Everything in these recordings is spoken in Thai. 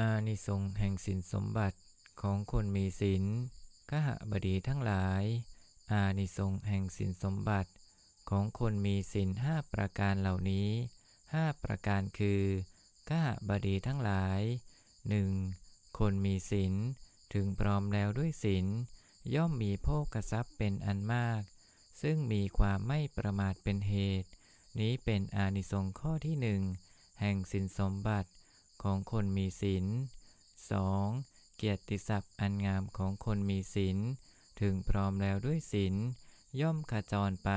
อานิสงส์แห่งสินสมบัติของคนมีศีลขหบดีทั้งหลาย อานิสงส์แห่งสินสมบัติของคนมีศีลห้าประการเหล่านี้ห้าประการคือขหบดีทั้งหลายหนึ่งคนมีศีลถึงพร้อมแล้วด้วยศีลย่อมมีโภคทรัพย์เป็นอันมาก ซึ่งมีความไม่ประมาทเป็นเหตุ นี้เป็นอานิสงส์ข้อที่หนึ่งแห่งสินสมบัติ ของคนมีศีล 2. เกียรติศัพท์อันงามของคนมีศีล ถึงพร้อมแล้วด้วยศีล ย่อมขจรไป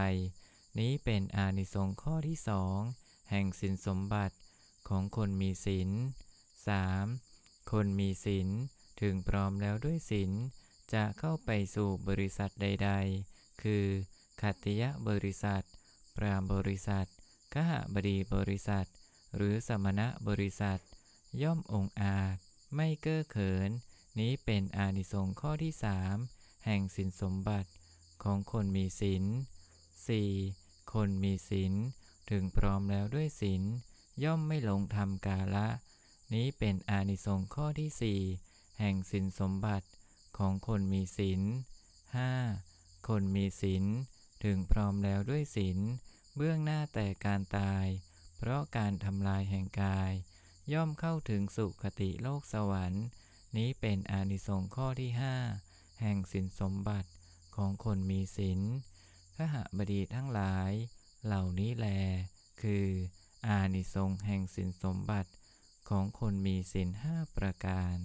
นี้เป็นอานิสงส์ข้อที่สองแห่งสินสมบัติของคนมีศีล 3. คนมีศีล ถึงพร้อมแล้วด้วยศีล จะเข้าไปสู่บริษัทใด ๆ คือขัตติยบริษัทพรามบริษัทขหบดีบริษัท หรือสมณะบริษัท ย่อมองอาจ ไม่เก้อเขิน นี้เป็นอานิสงส์ข้อที่สามแห่งสินสมบัติของคนมีศีล 4. คนมีศีลถึงพร้อมแล้วด้วยศีลย่อมไม่หลงทำกาละ นี้เป็นอานิสงส์ข้อที่สี่แห่งสินสมบัติของคนมีศีล 5. คนมีศีลถึงพร้อมแล้วด้วยศีลเบื้องหน้าแต่การตาย เพราะการทำลายแห่งกาย ย่อมเข้าถึงสุคติโลกสวรรค์ นี้เป็นอานิสงส์ข้อที่ห้าแห่งสินสมบัติของคนมีศีลขหบดีทั้งหลาย เหล่านี้แล คืออานิสงส์แห่งสินสมบัติของคนมีศีลห้าประการ